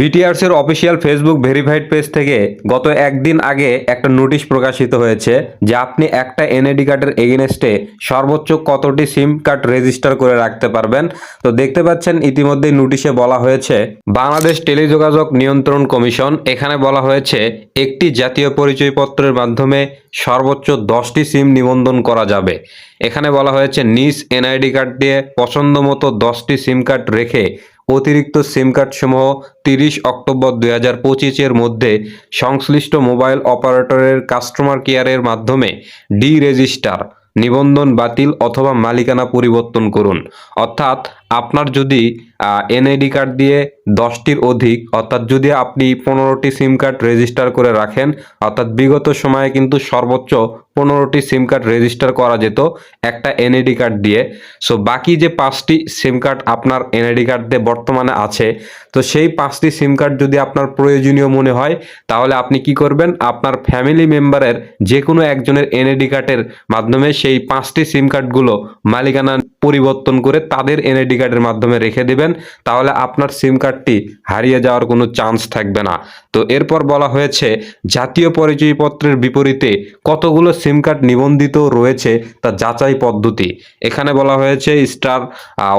বিটিআরস এর official Facebook verified page থেকে গত একদিন আগে একটা নোটিশ প্রকাশিত হয়েছে যে আপনি একটা এনআইডি কার্ডের এগেনস্টে সর্বোচ্চ কতটি সিম কার্ড রেজিস্টার করে রাখতে পারবেন। তো দেখতে পাচ্ছেন, ইতিমধ্যেই নোটিশে বলা হয়েছে, বাংলাদেশ টেলিযোগাযোগ নিয়ন্ত্রণ কমিশন, এখানে বলা হয়েছে, একটি জাতীয় পরিচয়পত্রের মাধ্যমে সর্বোচ্চ দশটি সিম নিবন্ধন করা যাবে। এখানে বলা হয়েছে, নিজ এনআইডি কার্ড দিয়ে পছন্দ মতো দশটি সিম কার্ড রেখে অতিরিক্ত সিম কার্ড সমূহ তিরিশ অক্টোবর দুই হাজার পঁচিশের মধ্যে সংশ্লিষ্ট মোবাইল অপারেটরের কাস্টমার কেয়ারের মাধ্যমে ডি রেজিস্টার নিবন্ধন বাতিল অথবা মালিকানা পরিবর্তন করুন। অর্থাৎ আপনার যদি এনআইডি কার্ড দিয়ে দশটির অধিক, অর্থাৎ যদি আপনি পনেরোটি সিম কার্ড রেজিস্টার করে রাখেন, অর্থাৎ বিগত সময়ে কিন্তু সর্বোচ্চ পনেরোটি সিম কার্ড রেজিস্টার করা যেত একটা এনআইডি কার্ড দিয়ে। সো বাকি যে পাঁচটি সিম কার্ড আপনার এনআইডি কার্ড দিয়ে বর্তমানে আছে, তো সেই পাঁচটি সিম কার্ড যদি আপনার প্রয়োজনীয় মনে হয়, তাহলে আপনি কি করবেন? আপনার ফ্যামিলি মেম্বারের যে কোনো একজনের এনআইডি কার্ডের মাধ্যমে সেই পাঁচটি সিম কার্ডগুলো মালিকানা পরিবর্তন করে তাদের এনআইডি কার্ডের মাধ্যমে রেখে দিবেন। তাহলে আপনার সিম কার্ডটি হারিয়ে যাওয়ার কোনো চান্স থাকবে না। তো এরপর বলা হয়েছে, জাতীয় পরিচয়পত্রের বিপরীতে কতগুলো সিম কার্ড নিবন্ধিত রয়েছে তা যাচাই পদ্ধতি। এখানে বলা হয়েছে star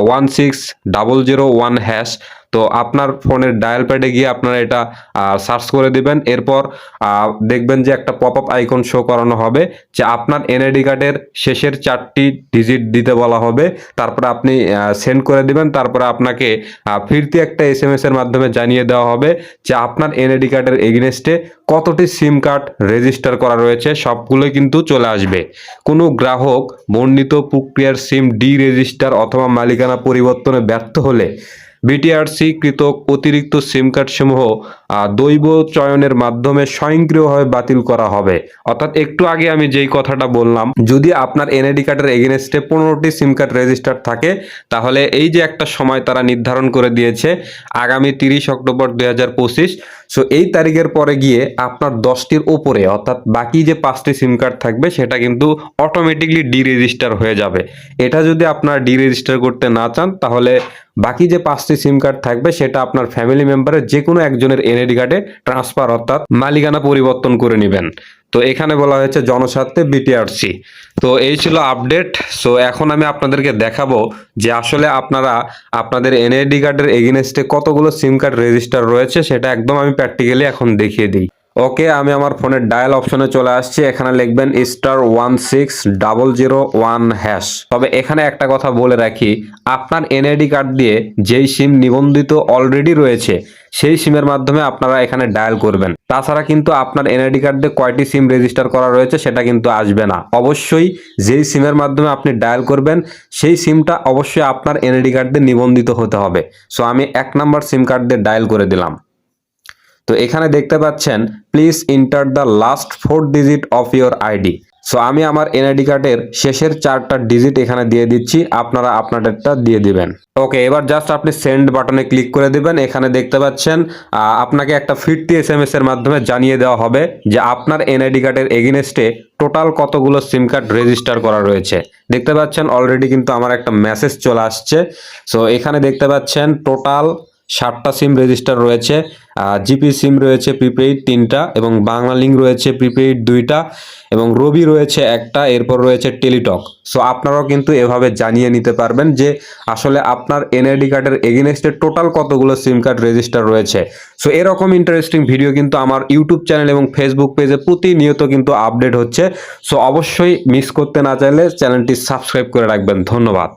one six double zero one hash তো আপনার ফোনের ডায়াল প্যাডে গিয়ে আপনারা এটা সার্চ করে দিবেন। এরপর দেখবেন যে একটা পপ আপ আইকন শো করানো হবে, যে আপনার এনআইডি কার্ডের শেষের চারটি ডিজিট দিতে বলা হবে। তারপরে আপনি সেন্ড করে দিবেন। তারপরে আপনাকে ফিরতি একটা এস এম এর মাধ্যমে জানিয়ে দেওয়া হবে যে আপনার এনআইডি কার্ডের এগেনস্টে কতটি সিম কার্ড রেজিস্টার করা রয়েছে সবগুলোই কিন্তু চলে আসবে। কোনো গ্রাহক বর্ণিত প্রক্রিয়ার সিম ডি রেজিস্টার অথবা মালিকানা পরিবর্তনে ব্যর্থ হলে বিটিআরসি কৃত অতিরিক্ত সিম কার্ড সমূহ দৈব চয়নের মাধ্যমে স্বয়ংক্রিয়ভাবে বাতিল করা হবে। অর্থাৎ একটু আগে আমি যেই কথাটা বললাম, যদি আপনার এনআইডি কার্ডের এগেনস্টে পনেরোটি সিম কার্ড রেজিস্টার থাকে, তাহলে এই যে একটা সময় তারা নির্ধারণ করে দিয়েছে, আগামী তিরিশ অক্টোবর দুই হাজার পঁচিশ সো এই তারিখের পরে গিয়ে আপনার দশটির ওপরে অর্থাৎ বাকি যে পাঁচটি সিম কার্ড থাকবে, সেটা কিন্তু অটোমেটিকলি ডি রেজিস্টার হয়ে যাবে। এটা যদি আপনার ডি রেজিস্টার করতে না চান, তাহলে বাকি যে পাঁচটি সিম কার্ড থাকবে, সেটা আপনার ফ্যামিলি মেম্বারের যে কোনো একজনের এনআইডি কার্ডে ট্রান্সফার অর্থাৎ মালিকানা পরিবর্তন করে নেবেন। তো এখানে বলা হয়েছে জনস্বার্থে বিটিআরসি তো এই ছিল আপডেট সো এখন আমি আপনাদেরকে দেখাবো যে আসলে আপনারা আপনাদের এনআইডি কার্ডের এগেনস্টে কতগুলো সিম কার্ড রেজিস্টার রয়েছে, সেটা একদম আমি প্র্যাকটিক্যালি এখন দেখিয়ে দিই। ওকে, আমি আমার ফোনের ডায়াল অপশনে চলে আসছি। এখানে লিখবেন star one six double zero one hash. তবে এখানে একটা কথা বলে রাখি, আপনার এনআইডি কার্ড দিয়ে যেই সিম নিবন্ধিত অলরেডি রয়েছে, সেই সিমের মাধ্যমে আপনারা এখানে ডায়াল করবেন। তাছাড়া কিন্তু আপনার এনআইডি কার্ড দিয়ে কয়টি সিম রেজিস্টার করা রয়েছে সেটা কিন্তু আসবে না। অবশ্যই যেই সিমের মাধ্যমে আপনি ডায়াল করবেন, সেই সিমটা অবশ্যই আপনার এনআইডি কার্ড দিয়ে নিবন্ধিত হতে হবে। সো আমি এক নাম্বার সিম কার্ড দিয়ে ডায়াল করে দিলাম। তো এখানে দেখতে পাচ্ছেন please enter the last four digit of your ID so আমি আমার এনআইডি কার্ডের শেষের চারটা ডিজিট এখানে দিয়ে দিচ্ছি, আপনারা আপনাদেরটা দিয়ে দিবেন। ওকে এবার জাস্ট আপনি সেন্ড বাটনে ক্লিক করে দিবেন, এখানে দেখতে পাচ্ছেন আপনাকে একটা ফিরতি এস এম এর মাধ্যমে জানিয়ে দেওয়া হবে যে আপনার এনআইডি কার্ডের এগেনস্টে টোটাল কতগুলো সিম কার্ড রেজিস্টার করা রয়েছে। দেখতে পাচ্ছেন অলরেডি কিন্তু আমার একটা মেসেজ চলে আসছে। সো এখানে দেখতে পাচ্ছেন টোটাল ষাটটা সিম রেজিস্টার রয়েছে জিপি সিম রয়েছে প্রিপেইড তিনটা এবং বাংলা লিঙ্ক রয়েছে প্রিপেইড দুইটা এবং রবি রয়েছে একটা, এরপর রয়েছে টেলিটক সো আপনারাও কিন্তু এভাবে জানিয়ে নিতে পারবেন যে আসলে আপনার এনআইডি কার্ডের এগেনস্টে টোটাল কতগুলো সিম কার্ড রেজিস্টার রয়েছে। সো এরকম ইন্টারেস্টিং ভিডিও কিন্তু আমার ইউটিউব চ্যানেল এবং ফেসবুক পেজে প্রতিনিয়ত কিন্তু আপডেট হচ্ছে। সো অবশ্যই মিস করতে না চাইলে চ্যানেলটি সাবস্ক্রাইব করে রাখবেন। ধন্যবাদ।